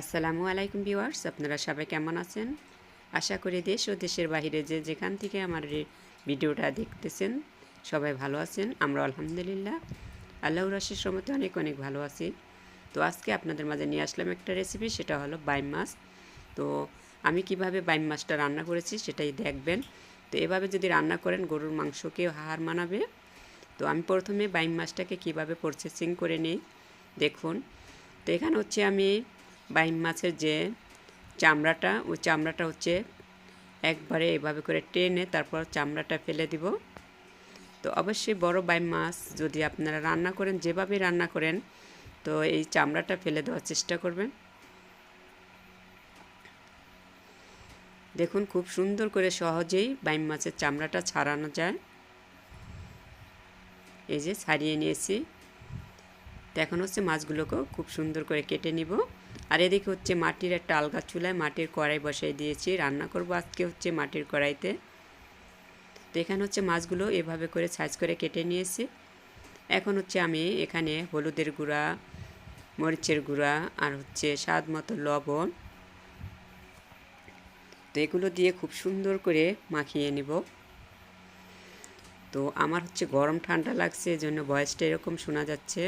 আসসালামু আলাইকুম ভিউয়ার্স, আপনারা সবাই কেমন আছেন? আশা করি দেশ ও দেশের বাইরে যে যেখান থেকে আমার ভিডিওটা দেখতেছেন, সবাই ভালো আছেন, আমরা আলহামদুলিল্লাহ। আল্লাহ আশিস রহমতে অনেক অনেক ভালো আছি। তো আজকে আপনাদের মাঝে নিয়ে আসলাম একটা রেসিপি সেটা হলো বাইম মাছ। তো আমি কীভাবে বাইম মাছটা রান্না করেছি সেটাই দেখবেন। তো এভাবে যদি রান্না করেন, গরুর মাংসকেও হার মানাবে। তো আমি প্রথমে বাইম মাছটাকে কীভাবে প্রসেসিং করে নিই, দেখুন। তো এখানে হচ্ছে আমি বাইম মাছের যে চামড়াটা ওই চামড়াটা হচ্ছে একবারে এভাবে করে টেনে তারপর চামড়াটা ফেলে দিব। তো অবশ্যই বড় বাইম মাছ যদি আপনারা রান্না করেন, যেভাবে রান্না করেন, তো এই চামড়াটা ফেলে দেওয়ার চেষ্টা করবেন। দেখুন খুব সুন্দর করে সহজেই বাইম মাছের চামড়াটা ছাড়ানো যায়। এই যে ছাড়িয়ে নিয়েছি। তো এখন হচ্ছে মাছগুলোকেও খুব সুন্দর করে কেটে নিব। আর এদিকে হচ্ছে মাটির একটা আলগা চুলায় মাটির কড়াই বসাই দিয়েছি। রান্না করব আজকে হচ্ছে মাটির কড়াইতে। তো এখানে হচ্ছে মাছগুলো এভাবে করে সাইজ করে কেটে নিয়েছি। এখন হচ্ছে আমি এখানে হলুদের গুঁড়া, মরিচের গুঁড়া আর হচ্ছে স্বাদ মতো লবণ তো এগুলো দিয়ে খুব সুন্দর করে মাখিয়ে নিব। তো আমার হচ্ছে গরম ঠান্ডা লাগছে, এজন্য বয়সটা এরকম শোনা যাচ্ছে।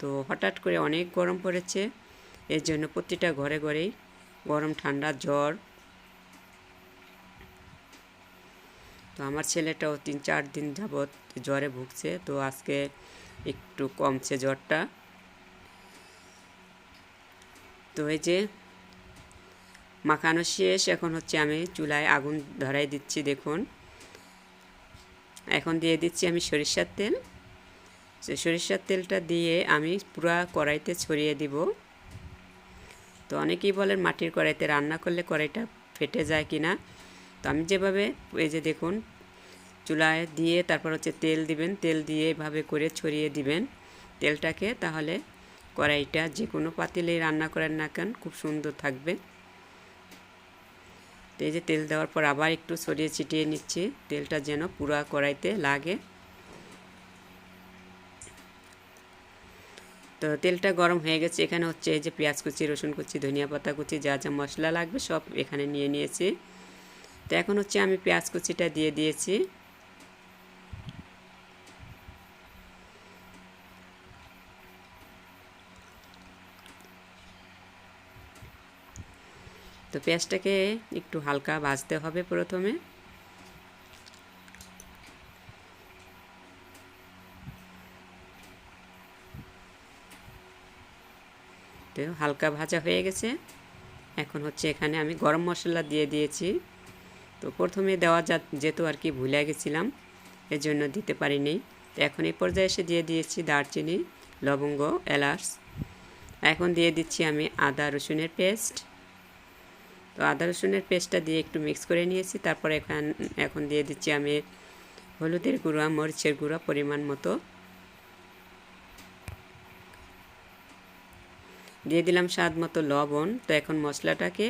তো হঠাৎ করে অনেক গরম পড়েছে। এর জন্য প্রতিটা ঘরে ঘরেই গরম, ঠান্ডা, জ্বর। তো আমার ছেলেটাও তিন, চার দিন যাবৎ জ্বরে ভুগছে, তো আজকে একটু কমছে জ্বরটা। তো এই যে মাখানো শেষ, এখন হচ্ছে আমি চুলায় আগুন ধরাই দিচ্ছি, দেখুন। এখন দিয়ে দিচ্ছি আমি সরিষার তেল। সরিষার তেলটা দিয়ে আমি পুরা কড়াইতে ছড়িয়ে দিব। তো অনেকেই বলেন মাটির কড়াইতে রান্না করলে কড়াইটা ফেটে যায় কি না তো আমি যেভাবে এই যে দেখুন, চুলায় দিয়ে তারপর হচ্ছে তেল দিবেন, তেল দিয়ে এভাবে করে ছড়িয়ে দিবেন তেলটাকে, তাহলে কড়াইটা যে কোনো পাতিলেই রান্না করেন না কেন, খুব সুন্দর থাকবে। তো এই যে তেল দেওয়ার পর আবার একটু ছড়িয়ে ছিটিয়ে নিচ্ছি, তেলটা যেন পুরা কড়াইতে লাগে। তো তেলটা গরম হয়ে গেছে। এখানে হচ্ছে এই যে পেঁয়াজ কুচি, রসুন কুচি, ধনিয়া পাতা কুচি, যা যা মশলা লাগবে সব এখানে নিয়ে নিয়েছি। তো এখন হচ্ছে আমি পেঁয়াজ কুচিটা দিয়ে দিয়েছি। তো পেঁয়াজটাকে একটু হালকা ভাজতে হবে প্রথমে। তো হালকা ভাজা হয়ে গেছে। এখন হচ্ছে এখানে আমি গরম মশলা দিয়ে দিয়েছি। তো প্রথমে দেওয়া যা যেত আর কি ভুলে গেছিলাম এর জন্য দিতে পারিনি। তো এখন এই পর্যায়ে এসে দিয়ে দিয়েছি দারচিনি, লবঙ্গ, এলাচ। এখন দিয়ে দিচ্ছি আমি আদা রসুনের পেস্ট। তো আদা রসুনের পেস্টটা দিয়ে একটু মিক্স করে নিয়েছি। তারপর এখন এখন দিয়ে দিচ্ছি আমি হলুদের গুঁড়া, মরিচের গুঁড়া পরিমাণ মতো। দিয়ে দিলাম স্বাদ মতো লবণ। তো এখন মশলাটাকে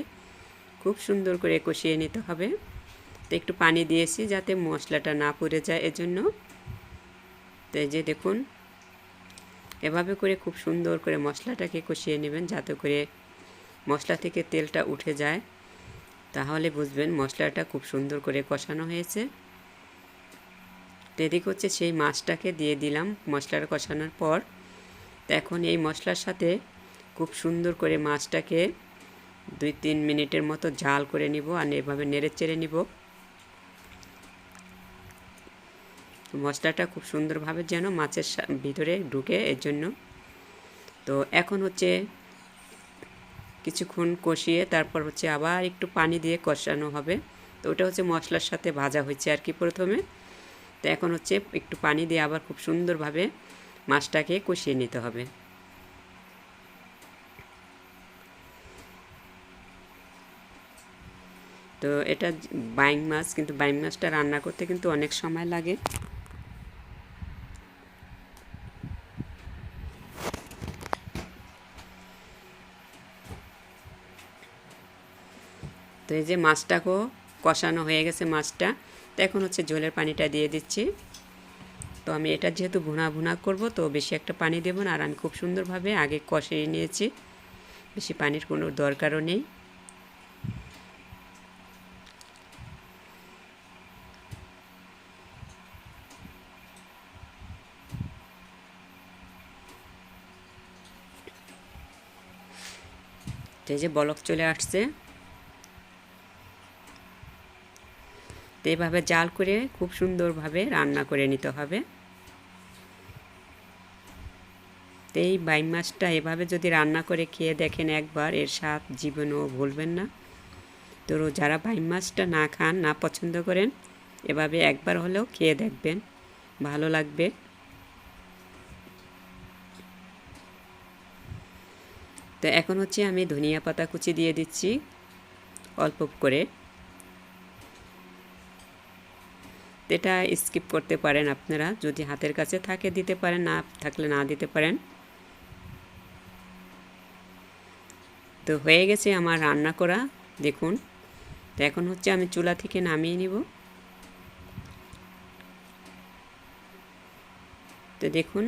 খুব সুন্দর করে কষিয়ে নিতে হবে। তো একটু পানি দিয়েছি যাতে মশলাটা না পুড়ে যায় এজন্য। তো এই যে দেখুন, এভাবে করে খুব সুন্দর করে মশলাটাকে কষিয়ে নেবেন যাতে করে মশলা থেকে তেলটা উঠে যায়। তাহলে বুঝবেন মশলাটা খুব সুন্দর করে কষানো হয়েছে। তো এদিকে হচ্ছে সেই মাছটাকে দিয়ে দিলাম মশলাটা কষানোর পর। তো এখন এই মশলার সাথে খুব সুন্দর করে মাছটাকে দুই তিন মিনিটের মতো ঝাল করে নিব আর এভাবে নেড়ে চেড়ে নিব। মশলাটা খুব সুন্দরভাবে যেন মাছের ভিতরে ঢুকে এর জন্য তো এখন হচ্ছে কিছুক্ষণ কষিয়ে তারপর হচ্ছে আবার একটু পানি দিয়ে কষানো হবে। তো ওটা হচ্ছে মশলার সাথে ভাজা হয়েছে আর কি প্রথমে। তো এখন হচ্ছে একটু পানি দিয়ে আবার খুব সুন্দরভাবে মাছটাকে কষিয়ে নিতে হবে। তো এটা বাইং মাছ, কিন্তু বাইং মাছটা রান্না করতে কিন্তু অনেক সময় লাগে। তো এই যে মাছটাকেও কষানো হয়ে গেছে মাছটা। তো এখন হচ্ছে জলের পানিটা দিয়ে দিচ্ছি। তো আমি এটা যেহেতু ভুনা ভুনা করব, তো বেশি একটা পানি দেবো না। আর আমি খুব সুন্দরভাবে আগে কষিয়ে নিয়েছি। বেশি পানির কোনো দরকারও নেই। তো এই যে বলক চলে আসছে। তো এইভাবে জাল করে খুব সুন্দরভাবে রান্না করে নিতে হবে। তো এই বাইম মাছটা এভাবে যদি রান্না করে খেয়ে দেখেন একবার, এর স্বাদ জীবনেও ভুলবেন না। তো যারা বাইম মাছটা না খান, না পছন্দ করেন, এভাবে একবার হলেও খেয়ে দেখবেন, ভালো লাগবে। তো এখন হচ্ছে আমি ধনিয়া পাতা কুচি দিয়ে দিচ্ছি, অল্প করে। এটা স্কিপ করতে পারেন আপনারা, যদি হাতের কাছে থাকে দিতে পারেন, না থাকলে না দিতে পারেন। তো হয়ে গেছে আমার রান্না করা, দেখুন। তো এখন হচ্ছে আমি চুলা থেকে নামিয়ে নিব। তো দেখুন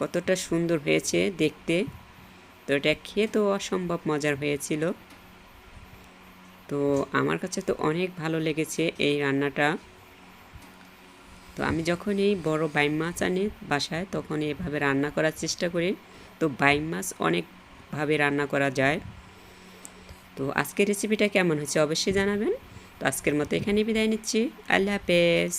কতটা সুন্দর হয়েছে দেখতে। তো এটা খেয়ে তো অসম্ভব মজার হয়েছিল। তো আমার কাছে তো অনেক ভালো লেগেছে এই রান্নাটা। তো আমি যখন এই বড় বাইম মাছ আনি বাসায়, তখন এভাবে রান্না করার চেষ্টা করি। তো বাইম মাছ অনেকভাবে রান্না করা যায়। তো আজকের রেসিপিটা কেমন হয়েছে অবশ্যই জানাবেন। তো আজকের মতো এখানে বিদায় নিচ্ছি। আল্লাহ হাফেজ।